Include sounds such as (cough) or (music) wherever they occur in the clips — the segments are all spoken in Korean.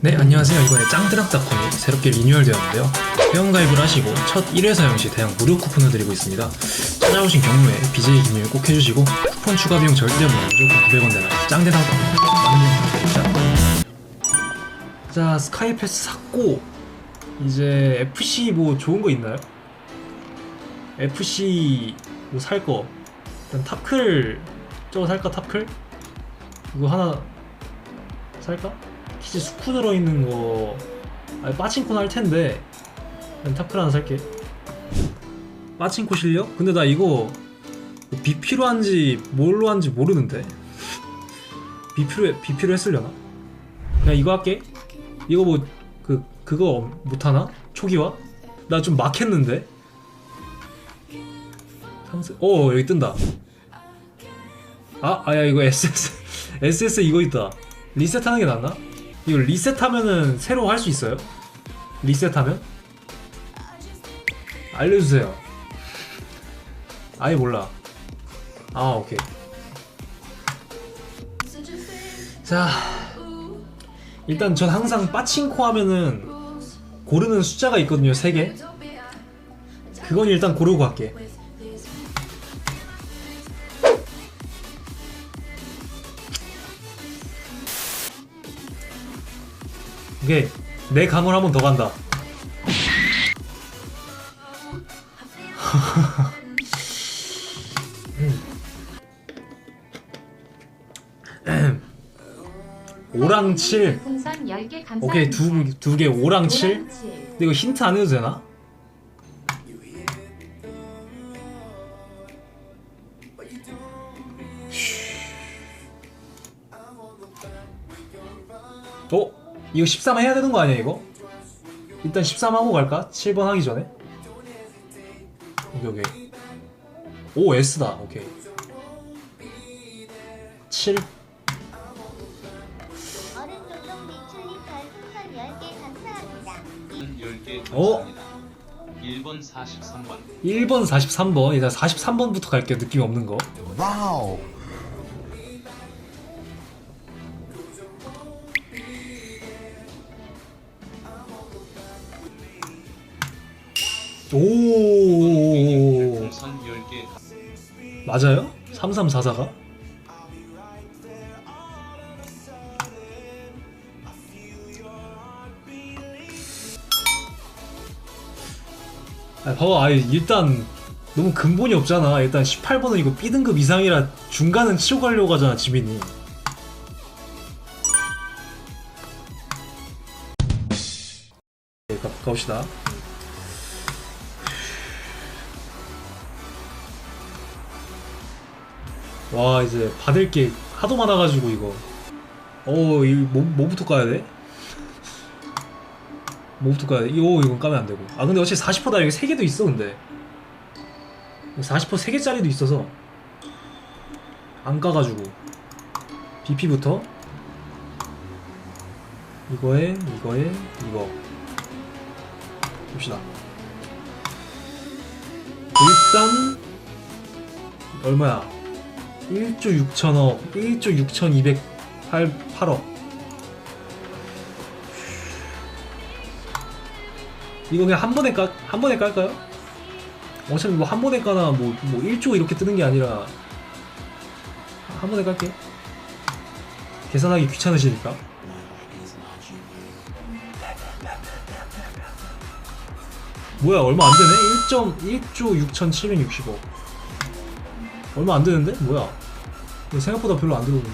네 안녕하세요 이번에 짱드랍닷컴이 새롭게 리뉴얼되었는데요 회원가입을 하시고 첫 1회 사용 시 대형 무료 쿠폰을 드리고 있습니다 찾아오신 경우에 BJ 기밀 꼭 해주시고 쿠폰 추가 비용 절대 없는 무조건 900원 되나 짱드랍닷컴 많은 이용 부탁드립니다 자 스카이 패스 샀고 이제 FC 뭐 좋은 거 있나요? FC 뭐 살 거 일단 탑클 저거 살까 탑클? 이거 하나 살까? 키즈 스쿠 들어있는 거 아니 빠친코는 할 텐데 그냥 탑클 하나 살게 빠친코 실력? 근데 나 이거 비피로 한지 뭘로 한지 모르는데 비피로 비피로 했으려나? 그냥 이거 할게 이거 뭐 그 그거 못하나? 초기화? 나 좀 막했는데 상세 어 여기 뜬다 아 아야 이거 SS SS 이거 있다 리셋하는 게 낫나? 이거 리셋하면은 새로 할 수 있어요? 리셋하면? 알려주세요. 아예 몰라. 아 오케이. 자 일단 전 항상 빠칭코 하면은 고르는 숫자가 있거든요 세 개. 그건 일단 고르고 갈게. 오케이 내 감을 한 번 더 간다. 오랑 7 풍선 10개 감사합니다. 오케이 두개 오랑 7 오랑 칠. 근데 이거 힌트 안 해도 되나? 이거 13 해야 되는 거 아니야 이거? 일단 13 하고 갈까? 7번 하기 전에 오케이 오케이 오 S다 오케이 7 어른 조종 미출님 별풍선 10개 감사합니다. 10개 어? 감사합니다. 1번 43번 1번 43번 일단 43번부터 갈게요 느낌 없는 거 와우. 오 풍선 10개 감- 맞아요? 3344가? 아, 봐봐, 아 일단 너무 근본이 없잖아. 일단 18번은 이거 B등급 이상이라 중간은 치고 가려고 하잖아, 지민이. 네, 가, 가봅시다. 와 이제 받을 게 하도 많아가지고 이거. 어 이거 뭐, 뭐부터 까야 돼? 뭐부터 까야 돼? 이거 이건 까면 안 되고. 아 근데 어차피 40%다 여기 3개도 있어 근데. 40% 3개짜리도 있어서. 안 까가지고. BP부터. 이거에 이거에 이거. 봅시다. 일단 얼마야 1조 6천억, 1조 6,208억. 이거 그냥 한 번에 깔, 한 번에 깔까요? 어차피 뭐 한 번에 까나 뭐, 뭐 1조 이렇게 뜨는 게 아니라 한 번에 깔게. 계산하기 귀찮으시니까. 뭐야 얼마 안 되네? 1.1조 6,760억. 얼마 안 되는데? 뭐야? 생각보다 별로 안 들어오는데?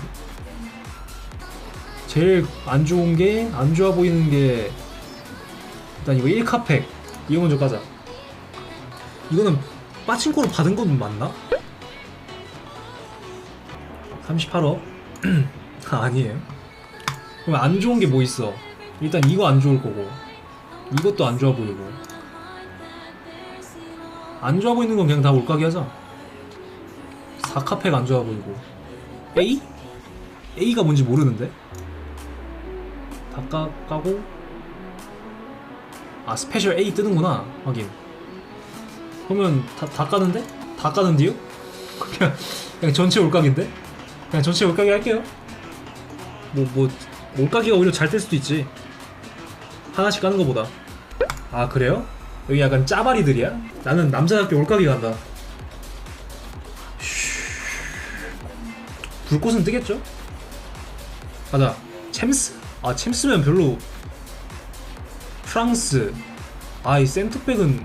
제일 안 좋은 게, 안 좋아 보이는 게, 일단 이거 1카팩. 이거 먼저 까자. 이거는 빠친코로 받은 건 맞나? 38억? (clears throat) 아, 아니에요. 그럼 안 좋은 게 뭐 있어? 일단 이거 안 좋을 거고, 이것도 안 좋아 보이고. 안 좋아 보이는 건 그냥 다 올가게 하자. 4카팩 안 좋아 보이고 A? A가 뭔지 모르는데 다 까, 까고 아 스페셜 A 뜨는구나 확인 그러면 다, 다 까는데? 다 까는데요? (laughs) 그냥, 그냥 전체 올각인데? 그냥 전체 올각이 할게요 뭐 뭐 올각이가 오히려 잘 뜰 수도 있지 하나씩 까는 거보다 아 그래요? 여기 약간 짜바리들이야? 나는 남자답게 올가기 간다 불꽃은 뜨겠죠? 가자 챔스? 아 챔스면 별로 프랑스 아 이 센터백은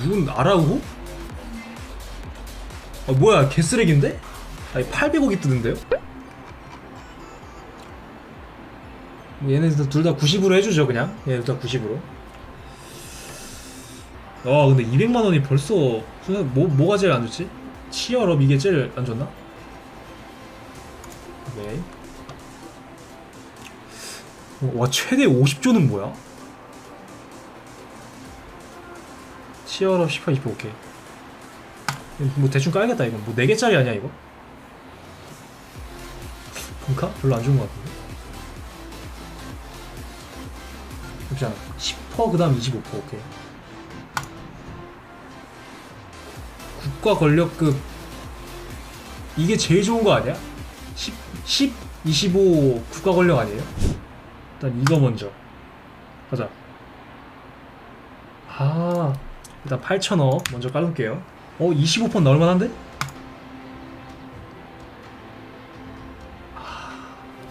누군 아라우호? 아 뭐야 개쓰레기인데? 아니 800억이 뜨는데요? 뭐 얘네 둘다 90으로 해주죠 그냥 얘네 둘다 90으로 아 근데 200만원이 벌써 뭐, 뭐가 제일 안 좋지? 치얼업 이게 제일 안 좋나? 네. 어, 와 최대 50조는 뭐야? 치얼업 18, 20 오케이 뭐 대충 까야겠다 이거 뭐 4개짜리 아니야 이거? 금카? 별로 안 좋은 것 같은데 잠시만 10%그 다음 25% 오케이 국가 권력급 이게 제일 좋은 거 아니야? 10, 10, 25 국가 권력 아니에요? 일단 이거 먼저. 가자. 아 일단 8천억 먼저 깔을게요. 어 25% 나올 만한데?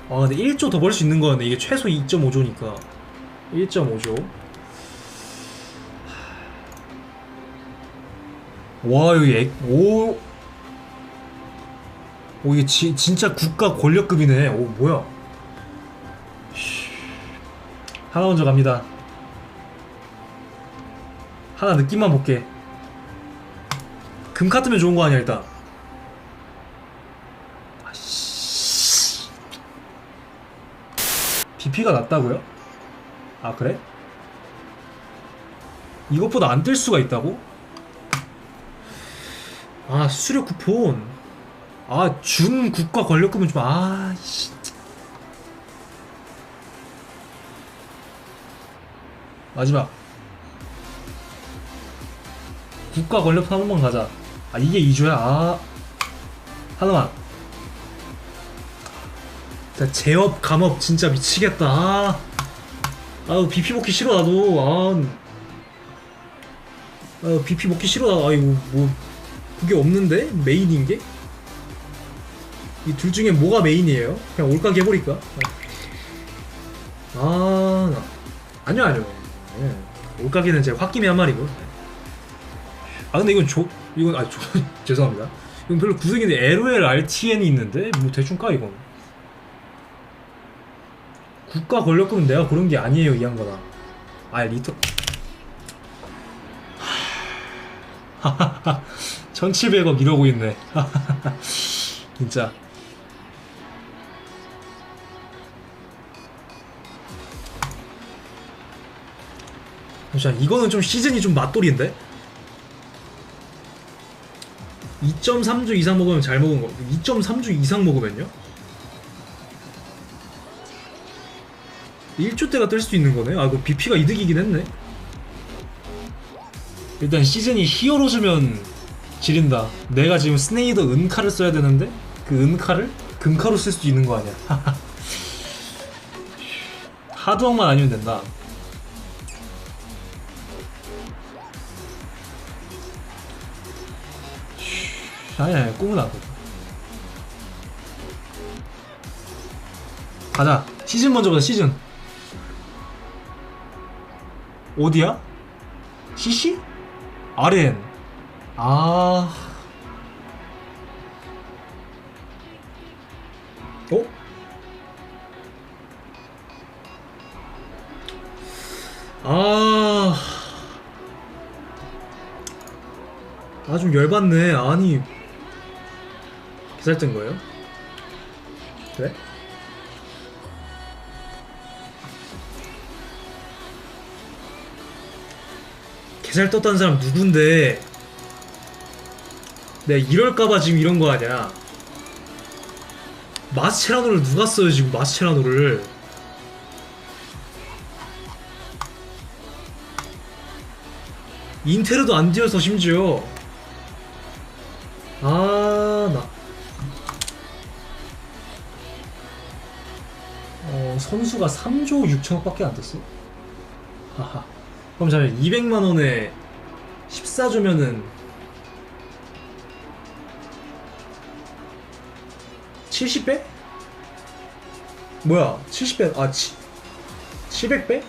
아 근데 1조 더 벌 수 있는 거였네. 이게 최소 2.5조니까. 1.5조. 와 여기 액, 오, 오 이게 지, 진짜 국가 권력급이네 오 뭐야 씨. 하나 먼저 갑니다 하나 느낌만 볼게 금 카트면 좋은 거 아니야 일단 BP가 낮다고요? 아 그래? 이것보다 안 뜰 수가 있다고? 아 수력 쿠폰 아 준 국가 권력금은 좀 아씨. 마지막. 국가 권력금 한 번만 가자. 아 이게 2조야? 아. 하나만. 진짜 제업 감업. 진짜 미치겠다. 아. 아우 BP 먹기 싫어 나도. 아. 아, BP 먹기 싫어 나. 아이고 뭐. 그게 없는데? 메인인 게? 이 둘 중에 뭐가 메인이에요? 그냥 올가게 해버릴까? 아, 나. 아니요, 아니요. 예. 올가게는 제 홧김에 한 말이고. 아, 근데 이건 조, 이건, 아, 조, (laughs) 죄송합니다. 이건 별로 구색인데 LOL RTN이 있는데? 뭐 대충 까, 이건. 국가 권력금은 내가 고른 게 아니에요, 이 양반아. 아, 리터. (laughs) 1700억 이러고 있네. (laughs) 진짜. 잠시만, 이거는 좀 시즌이 좀 맞돌인데? 2.3주 이상 먹으면 잘 먹은 거. 2.3주 이상 먹으면요? 1주 때가 뜰 수도 있는 거네. 아, 이거 BP가 이득이긴 했네. 일단 시즌이 히어로즈면 지린다. 내가 지금 스네이더 은카를 써야 되는데 그 은카를 금카로 쓸 수도 있는 거 아니야. (laughs) 하드웍만 아니면 된다. 아니 아니 꿈은 안 꿔. 가자. 시즌 먼저 보자. 시즌. 어디야? CC? RN. 아. 어? 아. 아, 좀 열받네. 아니. 개살뜬 거예요? 그래? 개살 떴다는 사람 누군데? 내가 이럴까봐 지금 이런 거 아니야. 마스체라노를 누가 써요 지금 마스체라노를? 인테르도 안 뛰어서 심지어. 선수가 3조 6천억밖에 안 떴어. 하하. 그럼 잠시만 200만 원에 14주면은 70배? 뭐야 70배 아 치, 700배?